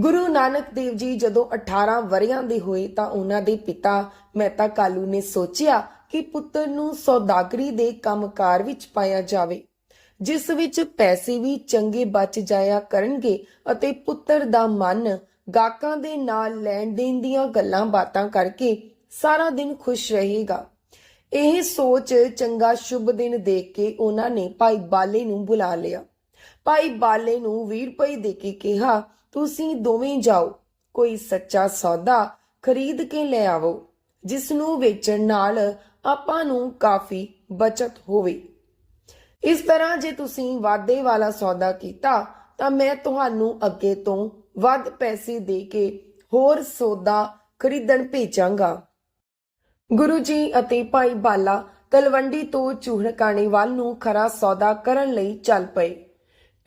ਗੁਰੂ ਨਾਨਕ ਦੇਵ ਜੀ ਜਦੋਂ 18 ਵਰਿਆਂ ਦੇ ਹੋਏ ਤਾਂ ਉਹਨਾਂ ਦੇ ਪਿਤਾ ਮਹਿਤਾ ਕਾਲੂ ਨੇ ਸੋਚਿਆ ਕਿ ਪੁੱਤਰ ਨੂੰ ਸੌਦਾਗਰੀ ਦੇ ਕੰਮਕਾਰ ਵਿੱਚ ਪਾਇਆ ਜਾਵੇ, ਜਿਸ ਵਿੱਚ ਪੈਸੇ ਵੀ ਚੰਗੇ ਬਚ ਜਾਇਆ ਕਰਨਗੇ ਅਤੇ ਪੁੱਤਰ ਦਾ ਮਨ ਗਾਕਾਂ ਦੇ ਨਾਲ ਲੈਣ ਦੇਣ ਦੀਆਂ ਗੱਲਾਂ ਬਾਤਾਂ ਕਰਕੇ ਸਾਰਾ ਦਿਨ ਖੁਸ਼ ਰਹੇਗਾ। ਇਹ ਸੋਚ ਚੰਗਾ ਸ਼ੁਭ ਦਿਨ ਦੇਖ ਕੇ ਉਹਨਾਂ ਨੇ ਭਾਈ ਬਾਲੇ ਨੂੰ ਬੁਲਾ ਲਿਆ। ਭਾਈ ਬਾਲੇ ਨੂੰ 20 ਰੁਪਏ ਦੇ ਕੇ ਕਿਹਾ ਤੁਸੀਂ ਦੋਵੇਂ ਜਾਓ, ਕੋਈ ਸੱਚਾ ਸੌਦਾ ਖਰੀਦ ਕੇ ਲੈ ਆਵੋ ਜਿਸ ਨੂੰ ਵੇਚਣ ਨਾਲ ਆਪਾਂ ਨੂੰ ਕਾਫੀ ਬਚਤ ਹੋਵੇ। ਇਸ ਤਰ੍ਹਾਂ ਜੇ ਤੁਸੀਂ ਵਾਅਦੇ ਵਾਲਾ ਸੌਦਾ ਕੀਤਾ, ਤਾਂ ਮੈਂ ਤੁਹਾਨੂੰ ਅੱਗੇ ਤੋਂ ਵੱਧ ਪੈਸੇ ਦੇ ਕੇ ਹੋਰ ਸੌਦਾ ਖਰੀਦਣ ਭੇਜਾਂਗਾ। ਗੁਰੂ ਜੀ ਅਤੇ ਭਾਈ ਬਾਲਾ ਤਲਵੰਡੀ ਤੋਂ ਚੂਹੜਕਾਣੇ ਵੱਲ ਨੂੰ ਖਰਾ ਸੌਦਾ ਕਰਨ ਲਈ ਚੱਲ ਪਏ।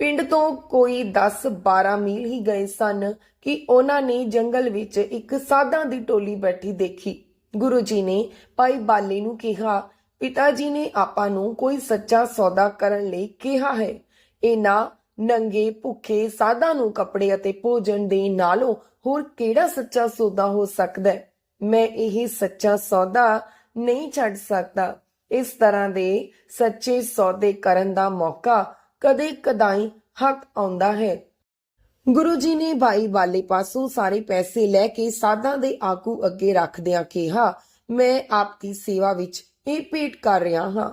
ਪਿੰਡ ਤੋਂ ਕੋਈ 10-12 ਮੀਲ ਹੀ ਗਏ ਸਨ ਕਿ ਉਹਨਾਂ ਨੇ ਜੰਗਲ ਵਿੱਚ ਇੱਕ ਸਾਧਾਂ ਦੀ ਟੋਲੀ ਬੈਠੀ ਦੇਖੀ। ਗੁਰੂ ਜੀ ਨੇ ਭਾਈ ਬਾਲੇ ਨੂੰ ਕਿਹਾ, ਪਿਤਾ ਜੀ ਨੇ ਆਪਾਂ ਨੂੰ ਕੋਈ ਸੱਚਾ ਸੌਦਾ ਕਰਨ ਲਈ ਕਿਹਾ ਹੈ। ਇਹਨਾਂ ਨੰਗੇ ਭੁੱਖੇ ਸਾਧਾਂ ਨੂੰ ਕੱਪੜੇ ਅਤੇ ਭੋਜਨ ਦੇ ਨਾਲੋਂ ਹੋਰ ਕਿਹੜਾ ਸੱਚਾ ਸੌਦਾ ਹੋ ਸਕਦਾ ਹੈ? ਮੈਂ ਇਹ ਸੱਚਾ ਸੌਦਾ ਨਹੀਂ ਛੱਡ ਸਕਦਾ। ਇਸ ਤਰ੍ਹਾਂ ਦੇ ਸੱਚੇ ਸੌਦੇ ਕਰਨ ਦਾ ਮੌਕਾ ਕਦੇ ਕਦਾਈ ਹੱਕ ਆਉਂਦਾ ਹੈ। ਗੁਰੂ ਜੀ ਨੇ ਭਾਈ ਵਾਲੇ ਪਾਸੋਂ ਸਾਰੇ ਪੈਸੇ ਲੈ ਕੇ ਸਾਧਾਂ ਦੇ ਆਗੂ ਅੱਗੇ ਰੱਖਦਿਆਂ ਕਿਹਾ, ਮੈਂ ਆਪ ਦੀ ਸੇਵਾ ਵਿੱਚ ਇਹ ਭੇਟ ਕਰ ਰਿਹਾ ਹਾਂ।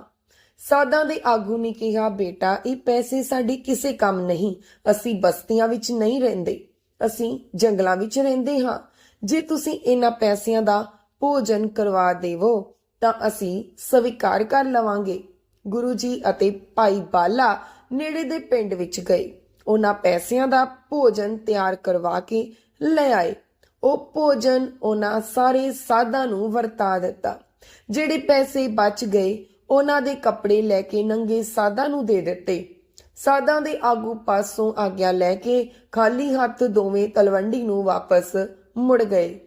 ਸਾਧਾਂ ਦੇ ਆਗੂ ਨੇ ਕਿਹਾ, ਬੇਟਾ, ਇਹ ਪੈਸੇ ਸਾਡੇ ਕਿਸੇ ਕੰਮ ਨਹੀਂ। ਅਸੀਂ ਬਸਤੀਆਂ ਵਿੱਚ ਨਹੀਂ ਰਹਿੰਦੇ। ਅਸੀਂ ਜੰਗਲਾਂ ਵਿੱਚ ਰਹਿੰਦੇ ਹਾਂ। ਜੇ ਤੁਸੀਂ ਇਹਨਾਂ ਪੈਸਿਆਂ ਦਾ ਭੋਜਨ ਕਰਵਾ ਦੇਵੋ, ਤਾਂ ਅਸੀਂ ਸਵੀਕਾਰ ਕਰ ਲਵਾਂਗੇ। ਗੁਰੂ ਜੀ ਅਤੇ ਭਾਈ ਬਾਲਾ ਨੇੜੇ ਦੇ ਪਿੰਡ ਵਿੱਚ ਗਏ ਉਹਨਾਂ ਪੈਸਿਆਂ ਦਾ ਭੋਜਨ ਤਿਆਰ ਕਰਵਾ ਕੇ ਲੈ ਆਏ। ਉਹ ਭੋਜਨ ਉਹਨਾਂ ਸਾਰੇ ਸਾਧਾਂ ਨੂੰ ਵਰਤਾ ਦਿੱਤਾ। ਜਿਹੜੇ ਪੈਸੇ ਬਚ ਗਏ, ਉਹਨਾਂ ਦੇ ਕੱਪੜੇ ਲੈ ਕੇ ਨੰਗੇ ਸਾਧਾਂ ਨੂੰ ਦੇ ਦਿੱਤੇ। ਸਾਧਾਂ ਦੇ ਆਗੂ ਪਾਸੋਂ ਆਗਿਆ ਲੈ ਕੇ ਖਾਲੀ ਹੱਥ ਦੋਵੇਂ ਤਲਵੰਡੀ ਨੂੰ ਵਾਪਸ ਮੁੜ ਗਏ।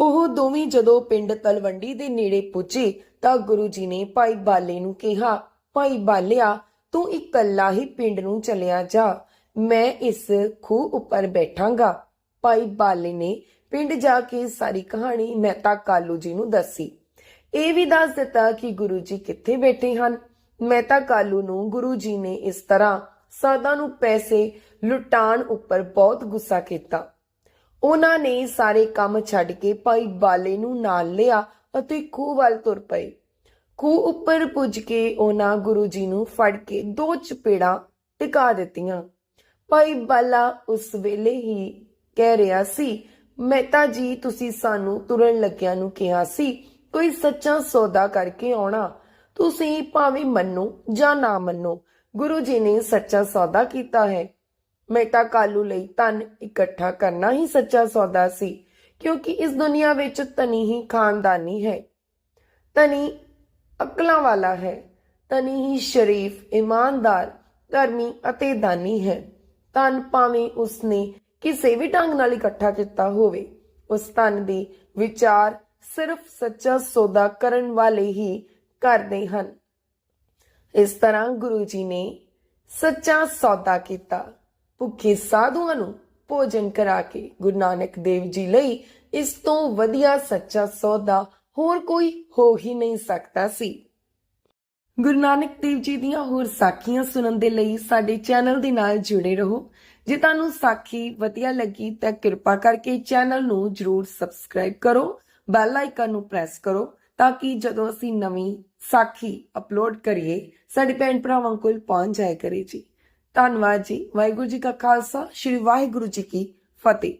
ਉਹ ਦੋਵੇਂ ਜਦੋਂ ਪਿੰਡ ਤਲਵੰਡੀ ਦੇ ਨੇੜੇ ਪੁੱਜੇ ਤਾਂ ਗੁਰੂ ਜੀ ਨੇ ਭਾਈ ਬਾਲੇ ਨੂੰ ਕਿਹਾ, ਭਾਈ ਬਾਲਿਆ ਤੂੰ ਇਕੱਲਾ ਹੀ ਪਿੰਡ ਨੂੰ ਚਲਿਆ ਜਾ। ਮੈਂ ਇਸ ਖੂਹ ਉੱਪਰ ਬੈਠਾਂਗਾ। ਭਾਈ ਬਾਲੇ ਨੇ ਪਿੰਡ ਜਾ ਕੇ ਸਾਰੀ ਕਹਾਣੀ ਮਹਿਤਾ ਕਾਲੂ ਜੀ ਨੂੰ ਦੱਸੀ। ਇਹ ਵੀ ਦੱਸ ਦਿੱਤਾ ਕਿ ਗੁਰੂ ਜੀ ਕਿੱਥੇ ਬੈਠੇ ਹਨ। ਮਹਿਤਾ ਕਾਲੂ ਨੂੰ ਗੁਰੂ ਜੀ ਨੇ ਇਸ ਤਰ੍ਹਾਂ ਸਾਦਾ ਨੂੰ ਪੈਸੇ ਲੁਟਾਉਣ ਉੱਪਰ ਬਹੁਤ ਗੁੱਸਾ ਕੀਤਾ। ਉਹਨਾਂ ਨੇ ਸਾਰੇ ਕੰਮ ਛੱਡ ਕੇ ਭਾਈ ਬਾਲੇ ਨੂੰ ਨਾਲ ਲਿਆ ਅਤੇ ਖੂਹ ਵੱਲ ਤੁਰ ਪਏ। ਖੂਹ ਉੱਪਰ ਪੁੱਜ ਕੇ ਉਹਨਾਂ ਗੁਰੂ ਜੀ ਨੂੰ ਫੜ ਕੇ ਦੋ ਚਪੇੜਾਂ ਟਿਕਾ ਦਿੱਤੀਆਂ। ਭਾਈ ਬਾਲਾ ਉਸ ਵੇਲੇ ਹੀ ਕਹਿ ਰਿਹਾ ਸੀ, ਮਹਿਤਾ ਜੀ, ਤੁਸੀਂ ਸਾਨੂੰ ਤੁਰਨ ਲੱਗਿਆਂ ਨੂੰ ਕਿਹਾ ਸੀ, ਕੋਈ ਸੱਚਾ ਸੌਦਾ ਕਰਕੇ ਆਉਣਾ। ਤੁਸੀਂ ਭਾਵੇਂ ਮੰਨੋ ਜਾਂ ਨਾ ਮੰਨੋ, ਗੁਰੂ ਜੀ ਨੇ ਸੱਚਾ ਸੌਦਾ ਕੀਤਾ ਹੈ। ਮਹਿਤਾ ਕਾਲੂ ਲਈ ਧਨ ਇਕੱਠਾ ਕਰਨਾ ਹੀ ਸੱਚਾ ਸੌਦਾ ਸੀ, ਕਿਉਂਕਿ ਇਸ ਦੁਨੀਆ ਵਿੱਚ ਧਨੀ ਹੀ ਖਾਨਦਾਨੀ ਹੈ। ਧਨੀ ਅਕਲਾਂ ਵਾਲਾ ਹੈ। ਧਨੀ ਹੀ ਸ਼ਰੀਫ, ਇਮਾਨਦਾਰ, ਧਰਮੀ ਅਤੇ ਦਾਨੀ ਹੈ। ਧਨ ਭਾਵੇਂ ਉਸਨੇ ਕਿਸੇ ਵੀ ਢੰਗ ਨਾਲ ਇਕੱਠਾ ਕੀਤਾ ਹੋਵੇ, ਉਸ ਧਨ ਦੀ ਵਿਚਾਰ ਸਿਰਫ ਸੱਚਾ ਸੌਦਾ ਕਰਨ ਵਾਲੇ ਹੀ ਕਰਦੇ ਹਨ। ਇਸ ਤਰ੍ਹਾਂ ਗੁਰੂ ਜੀ ਨੇ ਸੱਚਾ ਸੌਦਾ ਕੀਤਾ। ਭੁੱਖੇ ਸਾਧੂਆਂ ਨੂੰ ਭੋਜਨ ਕਰਾ ਕੇ ਗੁਰੂ ਨਾਨਕ ਦੇਵ ਜੀ ਲਈ ਇਸ ਤੋਂ ਵਧੀਆ ਸੱਚਾ ਸੌਦਾ ਹੋਰ ਕੋਈ ਹੋ ਹੀ ਨਹੀਂ ਸਕਦਾ ਸੀ। ਗੁਰੂ ਨਾਨਕ ਦੇਵ ਜੀ ਦੀਆਂ ਹੋਰ ਸਾਖੀਆਂ ਸੁਣਨ ਦੇ ਲਈ ਸਾਡੇ ਚੈਨਲ ਦੇ ਨਾਲ ਜੁੜੇ ਰਹੋ। ਜੇ ਤੁਹਾਨੂੰ ਸਾਖੀ ਵਧੀਆ ਲੱਗੀ ਤਾਂ ਕਿਰਪਾ ਕਰਕੇ ਚੈਨਲ ਨੂੰ ਜਰੂਰ ਸਬਸਕ੍ਰਾਈਬ ਕਰੋ, ਬੈਲ ਆਈਕਨ ਨੂੰ ਪ੍ਰੈਸ ਕਰੋ ਤਾਂ ਕਿ ਜਦੋਂ ਅਸੀਂ ਨਵੀਂ ਸਾਖੀ ਅਪਲੋਡ ਕਰੀਏ, ਸਾਡੇ ਭੈਣ ਭਰਾਵਾਂ ਕੋਲ ਪਹੁੰਚ ਜਾਇਆ ਕਰੇ ਜੀ। ਧੰਨਵਾਦ ਜੀ। ਵਾਹਿਗੁਰੂ ਜੀ ਕਾ ਖਾਲਸਾ, ਸ੍ਰੀ ਵਾਹਿਗੁਰੂ ਜੀ ਕੀ ਫਤਿਹ।